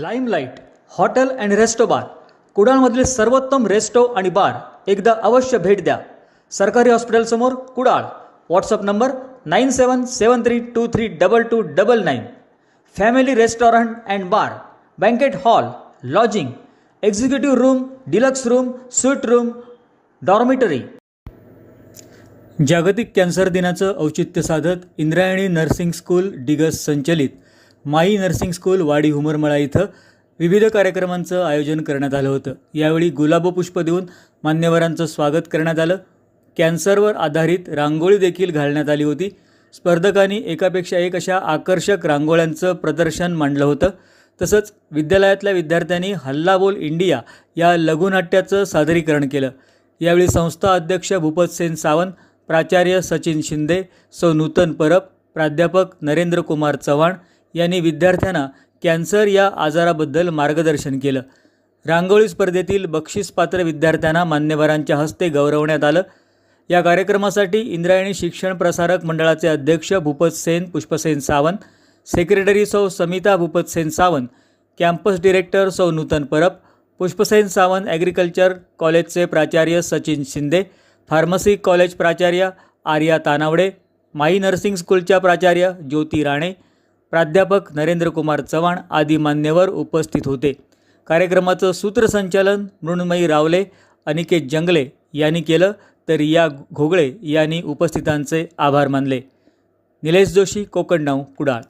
Limelight hotel and resto bar. कुडाळमधील सर्वोत्तम resto आणि bar एकदा अवश्य भेट द्या. सरकारी हॉस्पिटलसमोर Kudal. WhatsApp number nine seven seven three two three double two double nine. Family restaurant and bar banquet hall lodging executive room deluxe room suite room dormitory. जागतिक cancer दिनाचं औचित्य साधत इंद्रायणी नर्सिंग स्कूल डिगस संचलित. माई नर्सिंग स्कूल वाडी हुमरमळा इथं विविध कार्यक्रमांचं आयोजन करण्यात आलं होतं. यावेळी गुलाबपुष्प देऊन मान्यवरांचं स्वागत करण्यात आलं. कॅन्सरवर आधारित रांगोळी देखील घालण्यात आली होती. स्पर्धकांनी एकापेक्षा एक अशा आकर्षक रांगोळ्यांचं प्रदर्शन मांडलं होतं. तसंच विद्यालयातल्या विद्यार्थ्यांनी हल्ला बोल इंडिया या लघुनाट्याचं सादरीकरण केलं. यावेळी संस्था अध्यक्ष भूपतसेन सावंत प्राचार्य सचिन शिंदे सौ नूतन परब प्राध्यापक नरेंद्र कुमार चव्हाण यांनी विद्यार्थ्यांना कॅन्सर या आजाराबद्दल मार्गदर्शन केलं. रांगोळी स्पर्धेतील बक्षीसपात्र विद्यार्थ्यांना मान्यवरांच्या हस्ते गौरवण्यात आलं. या कार्यक्रमासाठी इंद्रायणी शिक्षण प्रसारक मंडळाचे अध्यक्ष भूपतसेन पुष्पसेन सावंत सेक्रेटरी सौ समिता भूपतसेन सावंत कॅम्पस डिरेक्टर सौ नूतन परब पुष्पसेन सावंत ॲग्रिकल्चर कॉलेजचे प्राचार्य सचिन शिंदे फार्मसी कॉलेज प्राचार्य आर्या तानावडे माई नर्सिंग स्कूलच्या प्राचार्य ज्योती राणे प्राध्यापक नरेंद्रकुमार चव्हाण आदी मान्यवर उपस्थित होते. कार्यक्रमाचं सूत्रसंचालन मृण्मयी रावले अनिकेत जंगले यांनी केलं तर या घोगळे यांनी उपस्थितांचे आभार मानले. निलेश जोशी कोकण नाव कुडाळ.